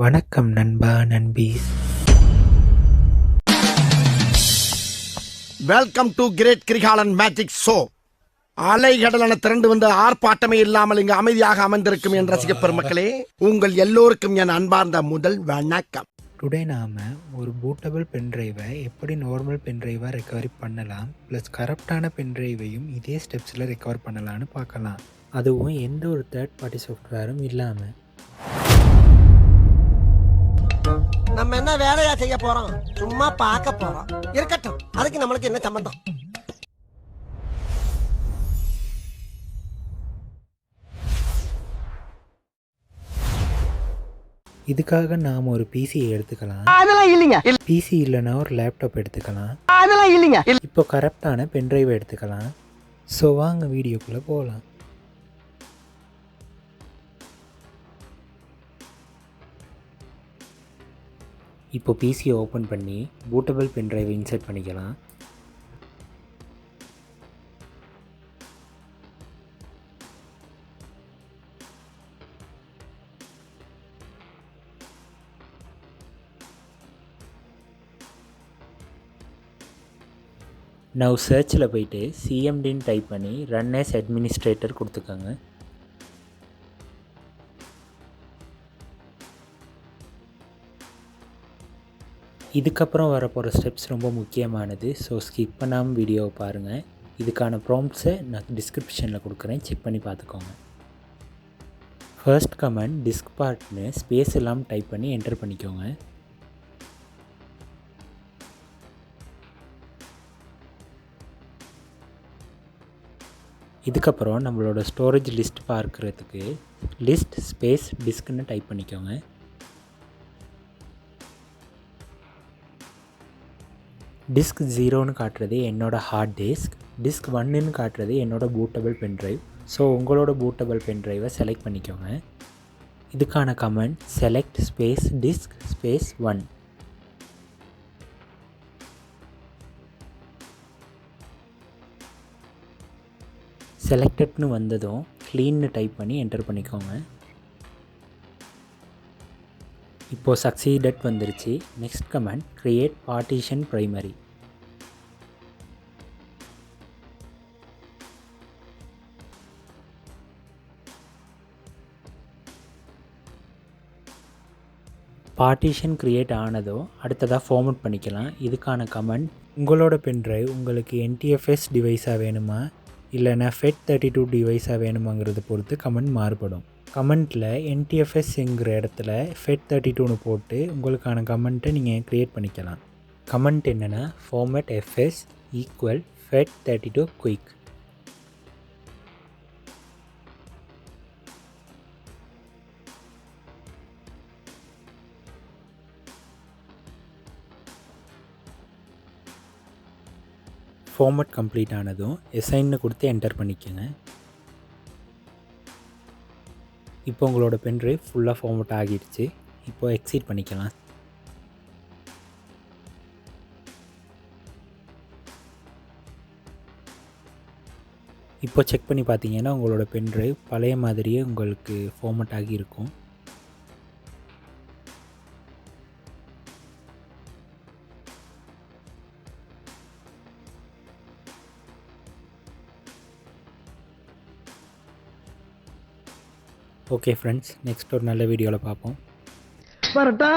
வணக்கம் நண்பா நண்பி. Welcome to great Kirikalan magic show அலைகடலான திரண்டு வந்து ஆர்ப்பாட்டமே இல்லாமல் இங்கு அமைதியாக அமர்ந்திருக்கும் என் ரசிக பெருமக்களே உங்கள் எல்லோருக்கும் என் அன்பார்ந்த முதல் வணக்கம். டுடே நாம் ஒரு பூட்டபிள் பென்ட்ரைவை எப்படி நார்மல் பென்ட்ரைவாக ரெக்கவரி பண்ணலாம் ப்ளஸ் கரப்டான பென்ட்ரைவையும் இதே ஸ்டெப்ஸில் ரெக்கவர் பண்ணலான்னு பார்க்கலாம். அதுவும் எந்த ஒரு தேர்ட் பார்ட்டி சாஃப்ட்வேரும் இல்லாமல் நம்ம என்ன வேலையா செய்ய போறோம். சும்மா பார்க்க போறோம். இருக்கட்டும். அதுக்கு நம்மளுக்கு என்ன சம்பந்தம்? இதுக்காக நாம் ஒரு பிசியை எடுத்துக்கலாம். அதெல்லாம் இல்லைங்க. பிசி இல்லைன்னா ஒரு லேப்டாப் எடுத்துக்கலாம். அதெல்லாம் இல்லைங்க. இப்போ கரெக்டான பென்ட்ரைவை எடுத்துக்கலாம். ஸோ வாங்க வீடியோக்குள்ளே போகலாம். இப்போ பிசியை ஓப்பன் பண்ணி பூட்டபிள் பென் ட்ரைவை இன்சர்ட் பண்ணிக்கலாம். நவ் சர்ச்சில் போயிட்டு சிஎம்டின்னு டைப் பண்ணி ரன் as அட்மினிஸ்ட்ரேட்டர் கொடுத்துக்கோங்க. இதுக்கப்புறம் வரப்போகிற ஸ்டெப்ஸ் ரொம்ப முக்கியமானது. ஸோ ஸ்கிப் பண்ணாமல் வீடியோவை பாருங்கள் இதுக்கான ப்ராம்ப்ட்ஸை நான் டிஸ்கிரிப்ஷனில் கொடுக்குறேன். செக் பண்ணி பார்த்துக்கோங்க. ஃபர்ஸ்ட் கமெண்ட் டிஸ்க் பார்ட்னு ஸ்பேஸ் இல்லாமல் டைப் பண்ணி என்டர் பண்ணிக்கோங்க. இதுக்கப்புறம் நம்மளோட ஸ்டோரேஜ் லிஸ்ட் பார்க்குறதுக்கு லிஸ்ட் ஸ்பேஸ் டிஸ்க்னு டைப் பண்ணிக்கோங்க. டிஸ்க் ஜீரோன்னு காட்டுறது என்னோடய ஹார்ட் டிஸ்க் டிஸ்க் ஒன்னுன்னு காட்டுறது என்னோடய பூட்டபிள் பென்ட்ரைவ் ஸோ உங்களோட பூட்டபிள் பென்ட்ரைவை செலக்ட் பண்ணிக்கோங்க. இதுக்கான comment select space disk space one செலக்டட்னு வந்ததும் க்ளீன்னு டைப் பண்ணி என்டர் பண்ணிக்கோங்க. இப்போது சக்சீடட் வந்துருச்சு. Next comment create partition primary partition create ஆனதோ அடுத்ததாக ஃபார்மட் பண்ணிக்கலாம். இதுக்கான கமெண்ட் உங்களோட பென்ட்ரைவ் உங்களுக்கு என்டிஎஃப்எஸ் டிவைஸாக வேணுமா? இல்லைனா ஃபெட் தேர்ட்டி டூ டிவைஸாக வேணுமாங்கிறத பொறுத்து கமெண்ட் மாறுபடும். கமெண்ட்டில் என்டிஎஃப்எஸ்ங்கிற இடத்துல ஃபெட் தேர்ட்டி டூன்னு போட்டு உங்களுக்கான கமெண்ட்டை நீங்கள் க்ரியேட் பண்ணிக்கலாம். கமெண்ட் என்னென்னா format FS equal FAT thirty two quick format complete ஆனதும் எஸ்ஐன்னு கொடுத்து என்டர் பண்ணிக்கோங்க. இப்போ உங்களோட பென்ட்ரைவ் ஃபுல்லாக ஃபார்மட் ஆகிடுச்சு. இப்போ எக்ஸிட் பண்ணிக்கலாம். இப்போ செக் பண்ணி பார்த்தீங்கன்னா உங்களோட பென்ட்ரைவ் பழைய மாதிரியே உங்களுக்கு ஃபார்மட் ஆகி இருக்கும் ஓகே ஃப்ரெண்ட்ஸ் நெக்ஸ்ட் ஒரு நல்ல வீடியோவில் பார்ப்போம். வரட்டா.